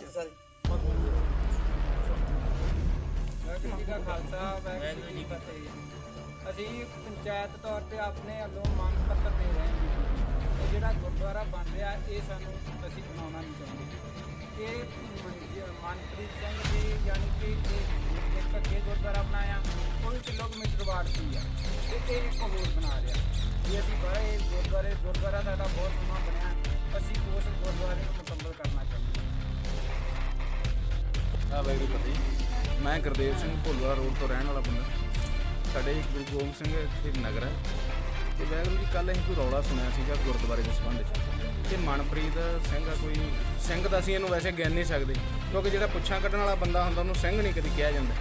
ਹੱਥ ਸਾਰੇ। ਵਾਹਿਗੁਰੂ ਜੀ ਕਾ ਖਾਲਸਾ ਵਾਹਿਗੁਰੂ ਜੀ ਕੀ ਫਤਿਹ ਅਸੀਂ ਪੰਚਾਇਤ ਤੌਰ ਤੇ ਆਪਣੇ ਵੱਲੋਂ ਮੰਗ ਪੱਤਰ ਦੇ ਰਹੇ ਹਾਂ ਇਹ ਜਿਹੜਾ ਗੁਰਦੁਆਰਾ ਬਣ ਰਿਹਾ, ਇਹ ਸਾਨੂੰ ਅਸੀਂ ਬਣਾਉਣਾ ਨਹੀਂ ਚਾਹੁੰਦੇ। ਇਹ ਮਨਪ੍ਰੀਤ ਸਿੰਘ ਜੀ ਯਾਨੀ ਕਿ ਇਹ ਇੱਕ ਗੁਰਦੁਆਰਾ ਬਣਾਇਆ, ਉਹ ਵੀ ਕਿਲੋਮੀਟਰ ਬਾਅਦ ਸੀ ਆ ਤੇ ਇਹ ਇੱਕ ਹੋਰ ਬਣਾ ਰਿਹਾ। ਜੇ ਅਸੀਂ ਬੜੇ ਗੁਰਦੁਆਰੇ, ਗੁਰਦੁਆਰਾ ਸਾਡਾ ਬਹੁਤ ਸੋਹਣਾ ਬਣਿਆ, ਅਸੀਂ ਉਸ ਗੁਰਦੁਆਰੇ ਨੂੰ ਮੁਕੰਮਲ ਕਰਨਾ ਚਾਹੁੰਦੇ ਹਾਂ। ਆ ਵਾਹਿਗੁਰੂ ਜੀ ਮੈਂ ਗੁਰਦੇਵ ਸਿੰਘ ਭੁੱਲਵਾ ਰੋਡ ਤੋਂ ਰਹਿਣ ਵਾਲਾ ਬੰਦਾ। ਸਾਡੇ ਗੁਰੂ ਗੋਬਿੰਦ ਸਿੰਘ ਇੱਥੇ ਨਗਰ ਹੈ। ਤੇ ਵਾਹਿਗੁਰੂ ਜੀ ਕੱਲ ਅਸੀਂ ਕੋਈ ਰੌਲਾ ਸੁਣਿਆ ਸੀਗਾ ਗੁਰਦੁਆਰੇ ਦੇ ਸੰਬੰਧ ਵਿੱਚ। ਕਿ ਮਨਪ੍ਰੀਤ ਸਿੰਘ ਆ ਕੋਈ, ਸਿੰਘ ਦਾ ਅਸੀਂ ਇਹਨੂੰ ਵੈਸੇ ਗਿਣ ਨਹੀਂ ਸਕਦੇ। ਕਿਉਂਕਿ ਜਿਹੜਾ ਪੁੱਛਾਂ ਕੱਢਣ ਵਾਲਾ ਬੰਦਾ ਹੁੰਦਾ, ਉਹਨੂੰ ਸਿੰਘ ਨਹੀਂ ਕਦੀ ਕਿਹਾ ਜਾਂਦਾ।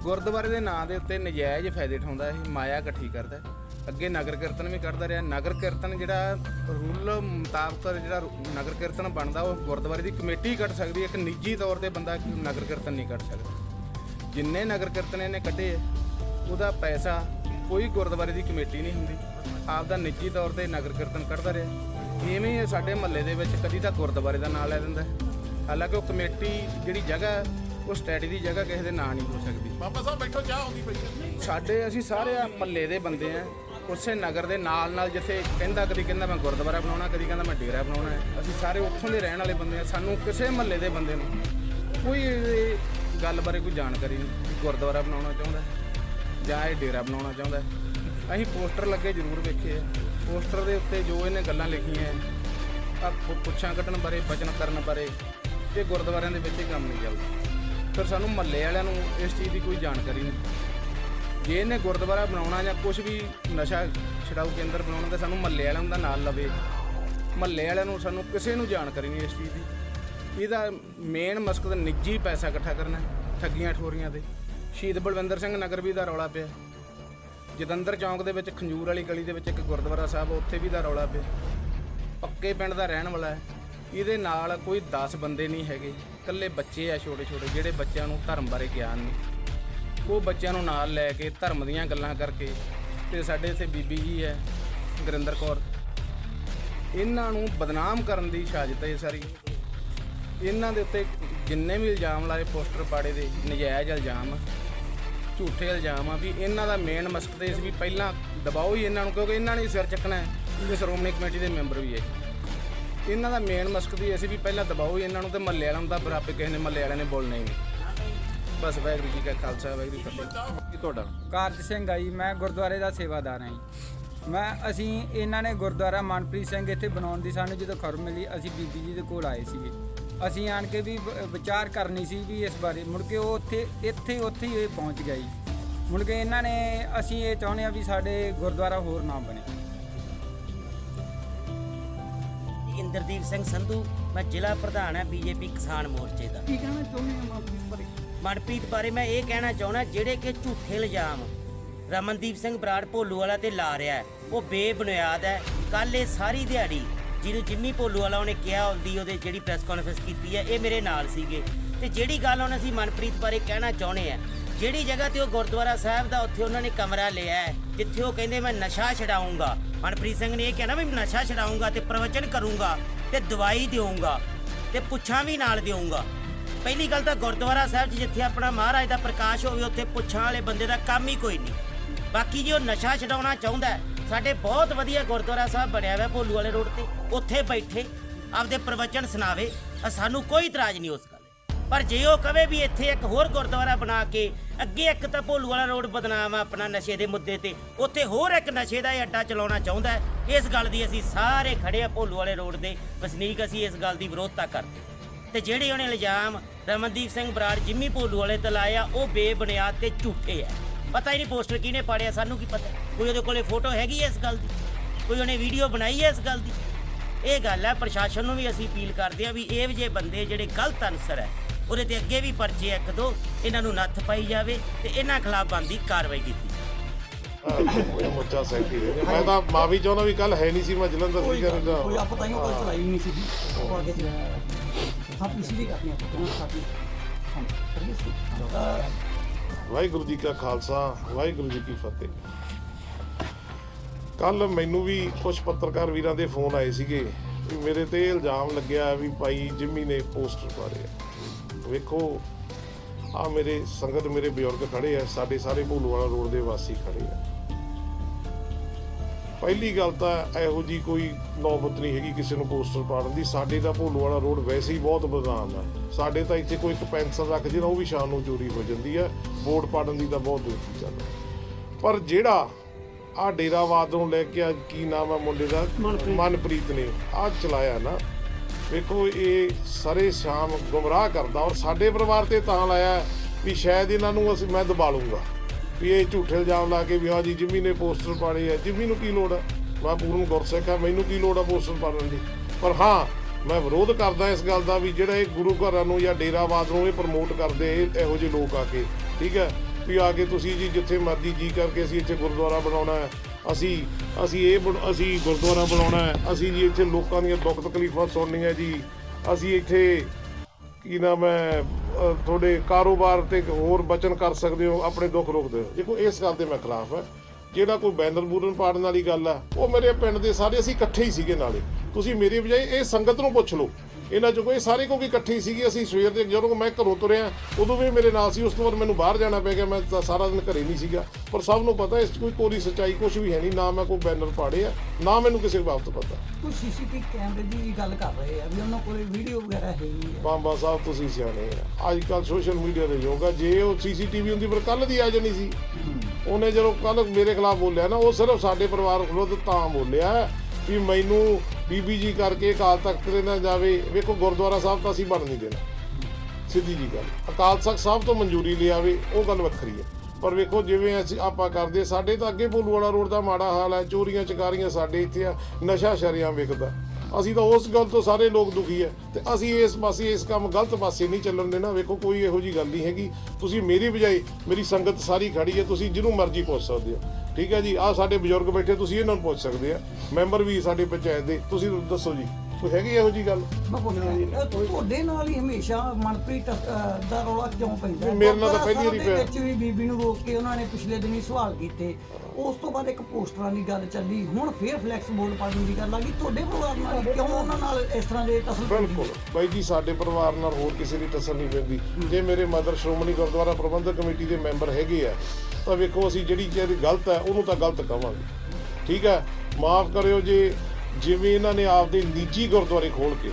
ਗੁਰਦੁਆਰੇ ਦੇ ਨਾਂ ਦੇ ਉੱਤੇ ਨਜਾਇਜ਼ ਫਾਇਦੇ ਉਠਾਉਂਦਾ ਇਹ, ਮਾਇਆ ਇਕੱਠੀ ਕਰਦਾ। ਅੱਗੇ ਨਗਰ ਕੀਰਤਨ ਵੀ ਕਰਦਾ ਰਿਹਾ। ਨਗਰ ਕੀਰਤਨ ਜਿਹੜਾ ਰੂਲ ਮੁਤਾਬਕ ਜਿਹੜਾ ਨਗਰ ਕੀਰਤਨ ਬਣਦਾ ਉਹ ਗੁਰਦੁਆਰੇ ਦੀ ਕਮੇਟੀ ਕੱਢ ਸਕਦੀ ਹੈ। ਇੱਕ ਨਿੱਜੀ ਤੌਰ ਤੇ ਬੰਦਾ ਨਗਰ ਕੀਰਤਨ ਨਹੀਂ ਕੱਢ ਸਕਦਾ। ਜਿੰਨੇ ਨਗਰ ਕੀਰਤਨ ਇਹਨੇ ਕੱਢੇ ਉਹਦਾ ਪੈਸਾ ਕੋਈ ਗੁਰਦੁਆਰੇ ਦੀ ਕਮੇਟੀ ਨਹੀਂ ਹੁੰਦੀ। ਆਪ ਦਾ ਨਿੱਜੀ ਤੌਰ ਤੇ ਨਗਰ ਕੀਰਤਨ ਕੱਢਦਾ ਰਿਹਾ। ਇਵੇਂ ਹੀ ਸਾਡੇ ਮਹੱਲੇ ਦੇ ਵਿੱਚ ਕਦੀ ਤਾਂ ਗੁਰਦੁਆਰੇ ਦਾ ਨਾਂ ਲੈ ਦਿੰਦਾ। ਹਾਲਾਂਕਿ ਉਹ ਕਮੇਟੀ ਜਿਹੜੀ ਜਗ੍ਹਾ ਉਹ ਸਟੈਡੀ ਦੀ ਜਗ੍ਹਾ ਕਿਸੇ ਦੇ ਨਾਂ ਨਹੀਂ ਹੋ ਸਕਦੀ। ਬਾਬਾ ਸਾਹਿਬ ਬੈਠੋ ਚਾਹ ਆਉਂਦੀ ਪਈ। ਸਾਡੇ ਅਸੀਂ ਸਾਰੇ ਮਹੱਲੇ ਦੇ ਬੰਦੇ ਆ ਉਸੇ ਨਗਰ ਦੇ ਨਾਲ ਨਾਲ ਜਿੱਥੇ ਕਹਿੰਦਾ ਕਦੀ ਕਹਿੰਦਾ ਮੈਂ ਗੁਰਦੁਆਰਾ ਬਣਾਉਣਾ, ਕਦੀ ਕਹਿੰਦਾ ਮੈਂ ਡੇਰਾ ਬਣਾਉਣਾ ਹੈ। ਅਸੀਂ ਸਾਰੇ ਉੱਥੋਂ ਦੇ ਰਹਿਣ ਵਾਲੇ ਬੰਦੇ ਆ ਸਾਨੂੰ ਕਿਸੇ ਮਹੱਲੇ ਦੇ ਬੰਦੇ ਨੂੰ ਕੋਈ ਇਹ ਗੱਲ ਬਾਰੇ ਕੋਈ ਜਾਣਕਾਰੀ ਨਹੀਂ ਕਿ ਗੁਰਦੁਆਰਾ ਬਣਾਉਣਾ ਚਾਹੁੰਦਾ ਜਾਂ ਇਹ ਡੇਰਾ ਬਣਾਉਣਾ ਚਾਹੁੰਦਾ ਅਸੀਂ ਪੋਸਟਰ ਲੱਗੇ ਜ਼ਰੂਰ ਵੇਖੇ ਆ ਪੋਸਟਰ ਦੇ ਉੱਤੇ ਜੋ ਇਹਨੇ ਗੱਲਾਂ ਲਿਖੀਆਂ ਆ ਪੁੱਛਾਂ ਕੱਢਣ ਬਾਰੇ ਬਚਨ ਕਰਨ ਬਾਰੇ ਇਹ ਗੁਰਦੁਆਰਿਆਂ ਦੇ ਵਿੱਚ ਇਹ ਕੰਮ ਨਹੀਂ ਚੱਲਦਾ। ਫਿਰ ਸਾਨੂੰ ਮਹੱਲੇ ਵਾਲਿਆਂ ਨੂੰ ਇਸ ਚੀਜ਼ ਦੀ ਕੋਈ ਜਾਣਕਾਰੀ ਨਹੀਂ। ਜੇ ਇਹਨੇ ਗੁਰਦੁਆਰਾ ਬਣਾਉਣਾ ਜਾਂ ਕੁਝ ਵੀ ਨਸ਼ਾ ਛਡਾਊ ਕੇਂਦਰ ਬਣਾਉਣਾ ਤਾਂ ਸਾਨੂੰ ਮਹੱਲੇ ਵਾਲਿਆਂ ਦਾ ਨਾਲ ਲਵੇ। ਮਹੱਲੇ ਵਾਲਿਆਂ ਨੂੰ ਸਾਨੂੰ ਕਿਸੇ ਨੂੰ ਜਾਣਕਾਰੀ ਨਹੀਂ ਇਸ ਚੀਜ਼ ਦੀ। ਇਹਦਾ ਮੇਨ ਮਕਸਦ ਨਿੱਜੀ ਪੈਸਾ ਇਕੱਠਾ ਕਰਨਾ ਠੱਗੀਆਂ ਠੋਰੀਆਂ ਤੇ। ਸ਼ਹੀਦ ਬਲਵਿੰਦਰ ਸਿੰਘ ਨਗਰ ਵੀ ਦਾ ਰੌਲਾ ਪਿਆ। ਜਤੰਦਰ ਚੌਂਕ ਦੇ ਵਿੱਚ ਖੰਜੂਰ ਵਾਲੀ ਗਲੀ ਦੇ ਵਿੱਚ ਇੱਕ ਗੁਰਦੁਆਰਾ ਸਾਹਿਬ, ਉੱਥੇ ਵੀ ਦਾ ਰੌਲਾ ਪਿਆ। ਪੱਕੇ ਪਿੰਡ ਦਾ ਰਹਿਣ ਵਾਲਾ ਹੈ। ਇਹਦੇ ਨਾਲ ਕੋਈ 10 ਬੰਦੇ ਨਹੀਂ ਹੈਗੇ। ਇਕੱਲੇ ਬੱਚੇ ਆ ਛੋਟੇ ਛੋਟੇ ਜਿਹੜੇ ਬੱਚਿਆਂ ਨੂੰ ਧਰਮ ਬਾਰੇ ਗਿਆਨ ਨਹੀਂ। ਉਹ ਬੱਚਿਆਂ ਨੂੰ ਨਾਲ ਲੈ ਕੇ ਧਰਮ ਦੀਆਂ ਗੱਲਾਂ ਕਰਕੇ ਤੇ ਸਾਡੇ ਇੱਥੇ ਬੀਬੀ ਜੀ ਹੈ ਗੁਰਿੰਦਰ ਕੌਰ। ਇਹਨਾਂ ਨੂੰ ਬਦਨਾਮ ਕਰਨ ਦੀ ਸਾਜ਼ਿਸ਼ ਹੈ ਸਾਰੀ। ਇਹਨਾਂ ਦੇ ਉੱਤੇ ਜਿੰਨੇ ਵੀ ਇਲਜ਼ਾਮ ਲਾਏ ਪੋਸਟਰ ਪਾੜੇ ਦੇ ਨਜਾਇਜ਼ ਇਲਜ਼ਾਮ ਆ, ਝੂਠੇ ਇਲਜ਼ਾਮ ਆ ਵੀ ਇਹਨਾਂ ਦਾ ਮੇਨ ਮਕਸਦ 'ਤੇ ਸੀ ਵੀ ਪਹਿਲਾਂ ਦਬਾਓ ਹੀ ਇਹਨਾਂ ਨੂੰ ਕਿਉਂਕਿ ਇਹਨਾਂ ਨੇ ਸਿਰ ਚੱਕਣਾ ਹੈ ਇਹ ਸ਼੍ਰੋਮਣੀ ਕਮੇਟੀ ਦੇ ਮੈਂਬਰ ਵੀ ਹੈ। ਇਹਨਾਂ ਦਾ ਮੇਨ ਮਕਸਦ ਇਹ ਅਸੀਂ ਵੀ ਪਹਿਲਾਂ ਦਬਾਓ ਹੀ ਇਹਨਾਂ ਨੂੰ ਤੇ ਮੱਲੇ ਵਾਲਿਆਂ ਨੂੰ ਤਾਂ ਫਿਰ ਕਿਸੇ ਨੇ ਮੱਲੇ ਵਾਲਿਆਂ ਨੇ ਬੋਲਣਾ ਹੀ ਨਹੀਂ। ਬਸ ਵਾਹਿਗੁਰੂ ਜੀ ਕਾ ਖਾਲਸਾ ਵਾਹਿਗੁਰੂ ਜੀ ਕੀ ਫਤਿਹ। ਕੀ ਤੁਹਾਡਾ? ਕਾਰਜ ਸਿੰਘ ਆ ਜੀ ਮੈਂ ਗੁਰਦੁਆਰੇ ਦਾ ਸੇਵਾਦਾਰ ਹਾਂ ਜੀ। ਮੈਂ ਅਸੀਂ ਇਹਨਾਂ ਨੇ ਗੁਰਦੁਆਰਾ ਮਨਪ੍ਰੀਤ ਸਿੰਘ ਇੱਥੇ ਬਣਾਉਣ ਦੀ ਸਾਨੂੰ ਜਦੋਂ ਖਬਰ ਮਿਲੀ ਅਸੀਂ ਬੀਬੀ ਜੀ ਦੇ ਕੋਲ ਆਏ ਸੀਗੇ। ਅਸੀਂ ਆਣ ਕੇ ਵੀ ਵ- ਵਿਚਾਰ ਕਰਨੀ ਸੀ ਵੀ ਇਸ ਬਾਰੇ ਮੁੜ ਕੇ ਉਹ ਉੱਥੇ ਇੱਥੇ ਉੱਥੇ ਹੀ ਇਹ ਪਹੁੰਚ ਗਿਆ ਜੀ। ਮੁੜ ਕੇ ਇਹਨਾਂ ਨੇ ਅਸੀਂ ਇਹ ਚਾਹੁੰਦੇ ਆ ਵੀ ਸਾਡੇ ਗੁਰਦੁਆਰਾ ਹੋਰ ਨਾ ਬਣੇ। ਇੰਦਰਦੀਪ ਸਿੰਘ ਸੰਧੂ ਮੈਂ ਜ਼ਿਲ੍ਹਾ ਪ੍ਰਧਾਨ ਹਾਂ ਬੀਜੇਪੀ ਕਿਸਾਨ ਮੋਰਚੇ ਦਾ। ਕੀ ਕਹਿਣਾ ਚਾਹੁੰਦੇ ਆ ਮਨਪ੍ਰੀਤ ਬਾਰੇ ਮਨਪ੍ਰੀਤ ਬਾਰੇ ਮੈਂ ਇਹ ਕਹਿਣਾ ਚਾਹੁੰਦਾ ਜਿਹੜੇ ਕਿ ਝੂਠੇ ਇਲਜ਼ਾਮ ਰਮਨਦੀਪ ਸਿੰਘ ਬਰਾੜ ਭੋਲੂ ਵਾਲਾ ਤੇ ਲਾ ਰਿਹਾ ਹੈ, ਉਹ ਬੇਬੁਨਿਆਦ ਹੈ। ਕੱਲ ਇਹ ਸਾਰੀ ਦਿਹਾੜੀ ਜਿਹਨੂੰ ਜਿੰਮੀ ਭੋਲੂ ਵਾਲਾ ਉਹਨੇ ਕਿਹਾ ਹੁੰਦੀ ਉਹਦੇ ਜਿਹੜੀ ਪ੍ਰੈਸ ਕਾਨਫਰੰਸ ਕੀਤੀ ਹੈ ਇਹ ਮੇਰੇ ਨਾਲ ਸੀਗੇ। ਤੇ ਜਿਹੜੀ ਗੱਲ ਹੁਣ ਅਸੀਂ ਮਨਪ੍ਰੀਤ ਬਾਰੇ ਕਹਿਣਾ ਚਾਹੁੰਦੇ ਆ ਜਿਹੜੀ ਜਗ੍ਹਾ ਤੇ ਉਹ ਗੁਰਦੁਆਰਾ ਸਾਹਿਬ ਦਾ ਉੱਥੇ ਉਹਨਾਂ ਨੇ ਕਮਰਾ ਲਿਆ ਜਿੱਥੇ ਉਹ ਕਹਿੰਦੇ ਮੈਂ ਨਸ਼ਾ ਛਡਾਊਂਗਾ। ਮਨਪ੍ਰੀਤ ਸਿੰਘ ਨੇ ਇਹ ਕਹਿਣਾ ਵੀ ਨਸ਼ਾ ਛਡਾਊਂਗਾ ਤੇ ਪ੍ਰਵਚਨ ਕਰੂੰਗਾ ਤੇ ਦਵਾਈ ਦੇਵਾਂਗਾ ਤੇ ਪੁੱਛਾਂ ਵੀ ਨਾਲ ਦੇਵਾਂਗਾ ਪਹਿਲੀ ਗੱਲ ਤਾਂ ਗੁਰਦੁਆਰਾ ਸਾਹਿਬ 'ਚ ਜਿੱਥੇ ਆਪਣਾ ਮਹਾਰਾਜ ਦਾ ਪ੍ਰਕਾਸ਼ ਹੋਵੇ, ਉੱਥੇ ਪੁੱਛਾਂ ਵਾਲੇ ਬੰਦੇ ਦਾ ਕੰਮ ਹੀ ਕੋਈ ਨਹੀਂ। ਬਾਕੀ ਜੇ ਉਹ ਨਸ਼ਾ ਛਡਾਉਣਾ ਚਾਹੁੰਦਾ ਸਾਡੇ ਬਹੁਤ ਵਧੀਆ ਗੁਰਦੁਆਰਾ ਸਾਹਿਬ ਬਣਿਆ ਹੋਇਆ ਭੋਲੂ ਵਾਲੇ ਰੋਡ ਤੇ। ਉੱਥੇ ਬੈਠੇ, ਆਪਦੇ ਪ੍ਰਵਚਨ ਸੁਣਾਵੇ ਸਾਨੂੰ ਕੋਈ ਇਤਰਾਜ਼ ਨਹੀਂ ਉਸ ਗੱਲ ਪਰ ਜੇ ਉਹ ਕਵੇ ਵੀ ਇੱਥੇ ਇੱਕ ਹੋਰ ਗੁਰਦੁਆਰਾ ਬਣਾ ਕੇ, ਅੱਗੇ ਇੱਕ ਤਾਂ ਭੋਲੂ ਵਾਲਾ ਰੋਡ ਬਦਨਾਮ ਆ ਆਪਣਾ ਨਸ਼ੇ ਦੇ ਮੁੱਦੇ ਤੇ, ਉੱਥੇ ਹੋਰ ਇੱਕ ਨਸ਼ੇ ਦਾ ਹੀ ਅੱਡਾ ਚਲਾਉਣਾ ਚਾਹੁੰਦਾ ਇਸ ਗੱਲ ਦੀ ਅਸੀਂ ਸਾਰੇ ਖੜੇ ਆ ਭੋਲੂ ਵਾਲੇ ਰੋਡ ਦੇ। ਵਸਨੀਕ ਅਸੀਂ ਇਸ ਗੱਲ ਦੀ ਵਿਰੋਧਤਾ ਕਰਦੇ ਤੇ ਜਿਹੜੇ ਉਹਨੇ ਇਲਜ਼ਾਮ ਰਮਨਦੀਪ ਸਿੰਘ ਬਰਾੜ ਜਿੰਮੀ ਭੋਲੂ ਵਾਲੇ ਤੇ ਲਾਇਆ ਉਹ ਬੇਬੁਨਿਆਦ ਤੇ ਝੂਠੇ ਆ। ਪਤਾ ਹੀ ਨਹੀਂ ਪੋਸਟਰ ਕਿਹਨੇ ਪਾੜਿਆ ਸਾਨੂੰ ਕੀ ਪਤਾ। ਕੋਈ ਉਹਦੇ ਕੋਲੇ ਫੋਟੋ ਹੈਗੀ ਐ ਇਸ ਗੱਲ ਦੀ? ਕੋਈ ਉਹਨੇ ਵੀਡੀਓ ਬਣਾਈ ਐ ਇਸ ਗੱਲ ਦੀ? ਇਹ ਗੱਲ ਹੈ ਪ੍ਰਸ਼ਾਸਨ ਨੂੰ ਵੀ ਅਸੀਂ ਅਪੀਲ ਕਰਦੇ ਆ ਵੀ ਇਹ ਜਿਹੇ ਬੰਦੇ ਜਿਹੜੇ ਗਲਤ ਅਨਸਰ ਹੈ ਉਹਦੇ ਤੇ ਅੱਗੇ ਵੀ ਪਰਚੇ ਇੱਕ ਦੋ ਇਹਨਾਂ ਨੂੰ ਨੱਥ ਪਾਈ ਜਾਵੇ ਤੇ ਇਹਨਾਂ ਖਿਲਾਫ ਬੰਦੀ ਕਾਰਵਾਈ ਕੀਤੀ ਮੁੱਚਾ ਮੈਂ ਤਾਂ ਮਾਵੀ ਚਾਹੁੰਦਾ ਵੀ ਕੱਲ ਹੈ ਨਹੀਂ ਸੀ ਮੈਂ ਜਲੰਧਰ ਸੀ ਕਰਨ ਕੋਈ ਆਪਾਂ ਤਾਂ ਹੀ ਉਹ ਚਲਾਈ ਨਹੀਂ ਸੀ। ਉਹ ਅੱਗੇ ਚਲਾਇਆ हम इसीलिए करते हैं आपको साथी हम करिए इसको ਵਾਹਿਗੁਰੂ ਜੀ ਕਾ ਖਾਲਸਾ ਵਾਹਿਗੁਰੂ ਜੀ ਕੀ ਫਤਿਹ ਕੱਲ ਮੈਨੂੰ ਵੀ ਕੁਝ ਪੱਤਰਕਾਰ ਵੀਰਾਂ ਦੇ ਫੋਨ ਆਏ ਸੀਗੇ ਵੀ ਮੇਰੇ ਤੇ ਇਹ ਇਲਜ਼ਾਮ ਲੱਗਿਆ ਵੀ ਭਾਈ ਜਿੰਮੀ ਨੇ ਪੋਸਟਰ ਪਾੜੇ ਆ ਵੇਖੋ ਆ ਮੇਰੇ ਸੰਗਤ ਮੇਰੇ ਬਜ਼ੁਰਗ ਖੜੇ ਆ ਸਾਡੇ ਸਾਰੇ ਭੋਲੂਵਾਲਾ ਰੋਡ ਦੇ ਵਾਸੀ ਖੜੇ ਆ ਪਹਿਲੀ ਗੱਲ ਤਾਂ ਇਹੋ ਜੀ ਕੋਈ ਨੌਬਤ ਨਹੀਂ ਹੈਗੀ ਕਿਸੇ ਨੂੰ ਪੋਸਟਰ ਪਾੜਨ ਦੀ। ਸਾਡੇ ਦਾ ਭੋਲੂਵਾਲਾ ਰੋਡ ਵੈਸੇ ਹੀ ਬਹੁਤ ਬਦਨਾਮ ਹੈ ਸਾਡੇ ਤਾਂ ਇੱਥੇ ਕੋਈ ਇੱਕ ਪੈਨਸਲ ਰੱਖ ਜੇ ਨਾ ਉਹ ਵੀ ਸ਼ਾਮ ਨੂੰ ਚੋਰੀ ਹੋ ਜਾਂਦੀ ਹੈ ਬੋਰਡ ਪਾੜਨ ਦੀ ਤਾਂ ਬਹੁਤ ਦੂਰ ਹੈ ਪਰ ਜਿਹੜਾ ਆ ਡੇਰਾਵਾਦ ਨੂੰ ਲੈ ਕੇ ਆ ਕੀ ਨਾਮ ਹੈ ਮੁੰਡੇ ਦਾ? ਮਨਪ੍ਰੀਤ। ਨੇ। ਆ ਚਲਾਇਆ ਨਾ। ਵੇਖੋ ਇਹ ਸਾਰੇ ਸ਼ਾਮ ਗੁੰਮਰਾਹ ਕਰਦਾ ਔਰ ਸਾਡੇ ਪਰਿਵਾਰ ਤੇ ਤਾਂ ਲਾਇਆ ਵੀ ਸ਼ਾਇਦ ਇਹਨਾਂ ਨੂੰ ਅਸੀਂ ਮੈਂ ਦਬਾ ਲੂੰਗਾ ਵੀ ਇਹ ਝੂਠੇ ਇਲਜ਼ਾਮ ਲਾ ਕੇ ਵੀ ਹਾਂ ਜੀ, ਜਿੰਮੀ ਨੇ ਪੋਸਟਰ ਪਾੜੇ ਆ। ਜਿੰਮੀ ਨੂੰ ਕੀ ਲੋੜ ਹੈ ਮੈਂ ਪੂਰਨ ਗੁਰਸਿੱਖ ਆ, ਮੈਨੂੰ ਕੀ ਲੋੜ ਆ ਪੋਸਟਰ ਪਾੜਨ ਦੀ? ਪਰ ਹਾਂ, ਮੈਂ ਵਿਰੋਧ ਕਰਦਾ ਇਸ ਗੱਲ ਦਾ ਵੀ ਜਿਹੜਾ ਇਹ ਗੁਰੂ ਘਰਾਂ ਨੂੰ ਜਾਂ ਡੇਰਾਵਾਦ ਨੂੰ ਇਹ ਪ੍ਰਮੋਟ ਕਰਦੇ ਇਹੋ ਜਿਹੇ ਲੋਕ ਆ ਕੇ। ਠੀਕ ਹੈ ਵੀ ਆ ਕੇ ਤੁਸੀਂ ਜੀ ਜਿੱਥੇ ਮਰਜ਼ੀ ਜੀ ਕਰਕੇ ਅਸੀਂ ਇੱਥੇ ਗੁਰਦੁਆਰਾ ਬਣਾਉਣਾ ਹੈ। ਅਸੀਂ ਅਸੀਂ ਇਹ ਬਣ- ਅਸੀਂ ਗੁਰਦੁਆਰਾ ਬਣਾਉਣਾ ਹੈ। ਅਸੀਂ ਜੀ ਇੱਥੇ ਲੋਕਾਂ ਦੀਆਂ ਦੁੱਖ ਤਕਲੀਫਾਂ ਸੁਣਨੀਆਂ ਜੀ। ਅਸੀਂ ਇੱਥੇ, ਕੀ ਨਾਮ ਹੈ ਤੁਹਾਡੇ ਕਾਰੋਬਾਰ ਤੇ ਹੋਰ ਬਚਨ ਕਰ ਸਕਦੇ ਹੋ, ਆਪਣੇ ਦੁੱਖ ਰੋਕਦੇ ਹੋ। ਦੇਖੋ, ਇਸ ਗੱਲ ਦੇ ਮੈਂ ਖਿਲਾਫ ਹੈ। ਜਿਹੜਾ ਕੋਈ ਬੈਨਰ ਬੂਰਨ ਪਾੜਨ ਵਾਲੀ ਗੱਲ ਆ, ਉਹ ਮੇਰੇ ਪਿੰਡ ਦੇ ਸਾਰੇ ਅਸੀਂ ਇਕੱਠੇ ਹੀ ਸੀਗੇ ਨਾਲੇ। ਤੁਸੀਂ ਮੇਰੀ ਬਜਾਏ ਇਹ ਸੰਗਤ ਨੂੰ ਪੁੱਛ ਲਓ। ਇਹਨਾਂ ਚੋਂ ਕੋਈ ਸਾਰੇ ਕਿਉਂਕਿ ਇਕੱਠੇ ਸੀਗੇ ਅਸੀਂ ਸਵੇਰ ਦੇ ਜਦੋਂ ਮੈਂ ਘਰੋਂ ਤੁਰਿਆ ਉਦੋਂ ਵੀ ਮੇਰੇ ਨਾਲ ਸੀ ਉਸ ਤੋਂ ਬਾਅਦ ਮੈਨੂੰ ਬਾਹਰ ਜਾਣਾ ਪੈ ਗਿਆ ਮੈਂ ਤਾਂ ਸਾਰਾ ਦਿਨ ਘਰੇ ਨਹੀਂ ਸੀਗਾ। ਪਰ ਸਭ ਨੂੰ ਪਤਾ ਇਸ 'ਚ ਕੋਈ ਕੋਰੀ ਸੱਚਾਈ ਕੁਝ ਵੀ ਹੈ ਨਹੀਂ ਨਾ ਮੈਂ ਕੋਈ ਬੈਨਰ ਪਾੜੇ ਆ ਨਾ ਮੈਨੂੰ ਕਿਸੇ ਬਾਬਤ ਪਤਾ। ਕੋਈ ਸੀਸੀਟੀਵੀ ਕੈਮਰੇ ਦੀ ਗੱਲ ਕਰ ਰਹੇ ਆ ਵੀ ਉਹਨਾਂ ਕੋਲੇ ਵੀਡੀਓ ਵਗੈਰਾ ਹੈ ਹੀ ਹੈ ਬਾਬਾ ਸਾਹਿਬ ਤੁਸੀਂ ਸਿਆਣੇ ਆ। ਅੱਜ ਕੱਲ ਸੋਸ਼ਲ ਮੀਡੀਆ ਦੇ ਯੁੱਗ ਆ ਜੇ ਉਹ ਸੀਸੀਟੀਵੀ ਹੁੰਦੀ ਪਰ ਕੱਲ ਦੀ ਆ ਜਾਣੀ ਸੀ। ਉਹਨੇ ਜਦੋਂ ਕੱਲ ਮੇਰੇ ਖਿਲਾਫ ਬੋਲਿਆ ਨਾ ਉਹ ਸਿਰਫ ਸਾਡੇ ਪਰਿਵਾਰ ਵਿਰੁੱਧ ਤਾਂ ਬੋਲਿਆ ਵੀ ਮੈਨੂੰ ਬੀਬੀ ਜੀ ਕਰਕੇ ਅਕਾਲ ਤਖਤ ਤੇ ਨਾ ਜਾਵੇ। ਵੇਖੋ, ਗੁਰਦੁਆਰਾ ਸਾਹਿਬ ਤਾਂ ਅਸੀਂ ਬਣ ਨਹੀਂ ਦੇਣਾ। ਸਿੱਧੀ ਜੀ ਗੱਲ। ਅਕਾਲ ਤਖਤ ਸਾਹਿਬ ਤੋਂ ਮਨਜ਼ੂਰੀ ਲਿਆਵੇ ਉਹ ਗੱਲ ਵੱਖਰੀ ਹੈ। ਪਰ ਵੇਖੋ, ਜਿਵੇਂ ਅਸੀਂ ਆਪਾਂ ਕਰਦੇ, ਸਾਡੇ ਤਾਂ ਅੱਗੇ ਭੋਲੂ ਵਾਲਾ ਰੋਡ ਦਾ ਮਾੜਾ ਹਾਲ ਹੈ। ਚੋਰੀਆਂ, ਚਕਾਰੀਆਂ ਸਾਡੇ ਇੱਥੇ ਆ। ਨਸ਼ਾ ਸ਼ਰਿਆਂ ਵਿਕਦਾ ਅਸੀਂ ਤਾਂ ਉਸ ਗੱਲ ਤੋਂ ਸਾਰੇ ਲੋਕ ਦੁਖੀ ਹੈ ਤੇ ਅਸੀਂ ਇਸ ਪਾਸੇ ਇਸ ਕੰਮ ਗਲਤ ਪਾਸੇ ਨਹੀਂ ਚੱਲਣ ਦੇਣਾ। ਵੇਖੋ, ਕੋਈ ਇਹੋ ਜੀ ਗੱਲ ਨਹੀਂ ਹੈਗੀ। ਤੁਸੀਂ ਮੇਰੀ ਬਜਾਏ ਮੇਰੀ ਸੰਗਤ ਸਾਰੀ ਖੜੀ ਹੈ ਤੁਸੀਂ ਜਿਹਨੂੰ ਮਰਜ਼ੀ ਪੁੱਛ ਸਕਦੇ ਹੋ। ਠੀਕ ਹੈ ਜੀ? ਆ ਸਾਡੇ ਬਜ਼ੁਰਗ ਬੈਠੇ, ਤੁਸੀਂ ਇਹਨਾਂ ਨੂੰ ਪੁੱਛ ਸਕਦੇ ਆ। ਮੈਂਬਰ ਵੀ ਸਾਡੇ ਪੰਚਾਇਤ ਦੇ। ਤੁਸੀਂ ਦੱਸੋ ਜੀ। ਕੋਈ ਹੈਗੀ ਇਹੋ ਜੀ ਗੱਲ ਤੁਹਾਡੇ ਨਾਲ ਹੀ ਹਮੇਸ਼ਾ ਮਨਪ੍ਰੀਤ ਅਹ, ਦਾ ਰੌਲਾ ਕਿਉਂ ਪੈਂਦਾ? ਹੈ? ਮੇਰੇ ਨਾਲ ਤਾਂ ਪਹਿਲੀ ਵਾਰੀ ਸਾਹਿਬ ਦੇ ਪਿਆ। ਵਿੱਚ ਵੀ ਬੀਬੀ ਨੂੰ ਰੋਕ ਕੇ ਉਹਨਾਂ ਨੇ ਪਿਛਲੇ ਦਿਨੀ ਸਵਾਲ ਕੀਤੇ। ਉਸ ਤੋਂ ਬਾਅਦ ਇੱਕ ਪੋਸਟਰਾਂ ਦੀ ਗੱਲ ਚੱਲੀ। ਹੁਣ ਫੇਰ ਫਲੈਕਸ ਬੋਰਡ ਪਾੜਨ ਦੀ ਗੱਲ ਆ ਗਈ। ਤੁਹਾਡੇ ਪਰਿਵਾਰ ਨਾਲ ਹੀ ਕਿਉਂ ਉਹਨਾਂ ਨਾਲ ਇਸ ਤਰ੍ਹਾਂ ਦੇ ਤਸਲ ਬਿਲਕੁਲ। ਬਾਈ ਜੀ ਸਾਡੇ ਪਰਿਵਾਰ ਨਾਲ ਹੋਰ ਕਿਸੇ ਦੀ ਟੱਸਰ ਨਹੀਂ ਪੈਂਦੀ ਜੇ ਮੇਰੇ ਮਦਰ ਸ਼੍ਰੋਮਣੀ ਗੁਰਦੁਆਰਾ ਪ੍ਰਬੰਧਕ ਕਮੇਟੀ ਦੇ ਮੈਂਬਰ ਹੈਗੇ ਆ ਤਾਂ ਵੇਖੋ ਅਸੀਂ ਜਿਹੜੀ ਚੀਜ਼ ਗਲਤ ਹੈ ਉਹਨੂੰ ਤਾਂ ਗਲਤ ਕਵਾਂਗੇ। ਠੀਕ ਹੈ? ਮਾਫ ਕਰਿਓ ਜੇ। ਜਿਵੇਂ ਇਹਨਾਂ ਨੇ ਆਪਦੇ ਨਿੱਜੀ ਗੁਰਦੁਆਰੇ ਖੋਲ ਕੇ,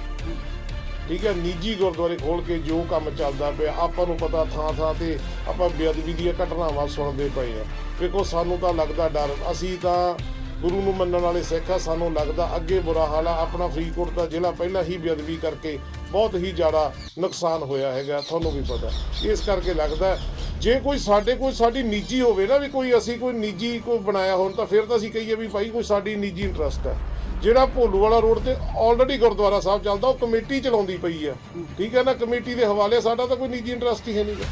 ਠੀਕ ਹੈ, ਨਿੱਜੀ ਗੁਰਦੁਆਰੇ ਖੋਲ ਕੇ ਜੋ ਕੰਮ ਚੱਲਦਾ ਪਿਆ, ਆਪਾਂ ਨੂੰ ਪਤਾ ਥਾਂ ਥਾਂ ਤੇ ਆਪਾਂ ਬੇਅਦਬੀ ਦੀਆਂ ਘਟਨਾਵਾਂ ਸੁਣਦੇ ਪਏ ਆ ਵੇਖੋ, ਸਾਨੂੰ ਤਾਂ ਲੱਗਦਾ ਡਰ, ਅਸੀਂ ਤਾਂ ਗੁਰੂ ਨੂੰ ਮੰਨਣ ਵਾਲੇ ਸਿੱਖ ਆ, ਸਾਨੂੰ ਲੱਗਦਾ ਅੱਗੇ ਬੁਰਾ ਹਾਲ ਆ, ਆਪਣਾ ਫਰੀਦਕੋਟ ਦਾ ਜ਼ਿਲ੍ਹਾ ਪਹਿਲਾਂ ਹੀ ਬੇਅਦਬੀ ਕਰਕੇ ਬਹੁਤ ਹੀ ਜ਼ਿਆਦਾ ਨੁਕਸਾਨ ਹੋਇਆ ਹੈਗਾ, ਤੁਹਾਨੂੰ ਵੀ ਪਤਾ। ਇਸ ਕਰਕੇ ਲੱਗਦਾ, ਜੇ ਕੋਈ ਸਾਡੇ ਕੋਈ ਸਾਡੀ ਨਿੱਜੀ ਹੋਵੇ ਨਾ ਵੀ ਕੋਈ ਅਸੀਂ ਕੋਈ ਨਿੱਜੀ ਕੋਈ ਬਣਾਇਆ ਹੋਣ, ਤਾਂ ਫਿਰ ਤਾਂ ਅਸੀਂ ਕਹੀਏ ਵੀ ਭਾਈ ਕੋਈ ਸਾਡੀ ਨਿੱਜੀ ਇੰਟਰਸਟ ਹੈ ਜਿਹੜਾ ਭੋਲੂ ਵਾਲਾ ਰੋਡ ਤੇ ਆਲਰੇਡੀ ਗੁਰਦੁਆਰਾ ਸਾਹਿਬ ਚੱਲਦਾ, ਉਹ ਕਮੇਟੀ ਚਲਾਉਂਦੀ ਪਈ ਆ ਠੀਕ ਹੈ ਨਾ, ਕਮੇਟੀ ਦੇ ਹਵਾਲੇ ਸਾਡਾ ਤਾਂ ਕੋਈ ਨਿੱਜੀ ਇੰਟਰਸਟ ਹੀ ਹੈ। ਨਹੀਂਗਾ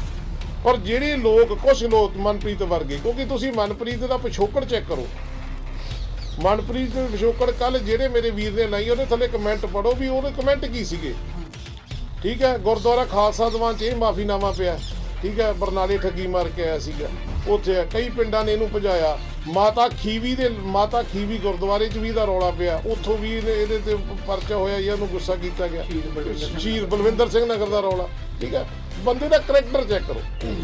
ਪਰ ਜਿਹੜੇ ਲੋਕ ਕੁਝ ਲੋਕ ਮਨਪ੍ਰੀਤ ਵਰਗੇ, ਕਿਉਂਕਿ ਤੁਸੀਂ ਮਨਪ੍ਰੀਤ ਦਾ ਪਿਛੋਕੜ ਚੈੱਕ ਕਰੋ। ਮਨਪ੍ਰੀਤ ਦੇ ਪਿਛੋਕੜ ਕੱਲ ਜਿਹੜੇ ਮੇਰੇ ਵੀਰ ਨੇ ਲਾਈ, ਉਹਦੇ ਥੱਲੇ ਕਮੈਂਟ ਪੜੋ ਵੀ ਉਹਦੇ ਕਮੈਂਟ ਕੀ ਸੀਗੇ। ਠੀਕ ਹੈ, ਗੁਰਦੁਆਰਾ ਖਾਲਸਾ ਦੀਵਾਨ ਚ ਇਹ ਮਾਫੀਨਾਮਾ ਪਿਆ। ਠੀਕ ਹੈ, ਬਰਨਾਲੇ ਠੱਗੀ ਮਾਰ ਕੇ ਆਇਆ ਸੀਗਾ। ਉੱਥੇ ਕਈ ਪਿੰਡਾਂ ਨੇ ਇਹਨੂੰ ਭਜਾਇਆ। ਮਾਤਾ ਖੀਵੀ ਦੇ ਮਾਤਾ ਖੀਵੀ ਗੁਰਦੁਆਰੇ ਚ ਵੀ ਇਹਦਾ ਰੌਲਾ ਪਿਆ। ਉੱਥੋਂ ਵੀ ਇਹਨੇ ਇਹਦੇ ਤੇ ਪਰਚਾ ਹੋਇਆ ਜਾਂ ਉਹਨੂੰ ਗੁੱਸਾ ਕੀਤਾ ਗਿਆ। ਸ਼ਹੀਦ ਬਲਵਿੰਦਰ ਸਿੰਘ ਨਗਰ ਦਾ। ਰੌਲਾ। ਠੀਕ ਹੈ? ਬੰਦੇ ਦਾ ਕਰੈਕਟਰ ਚੈੱਕ ਕਰੋ।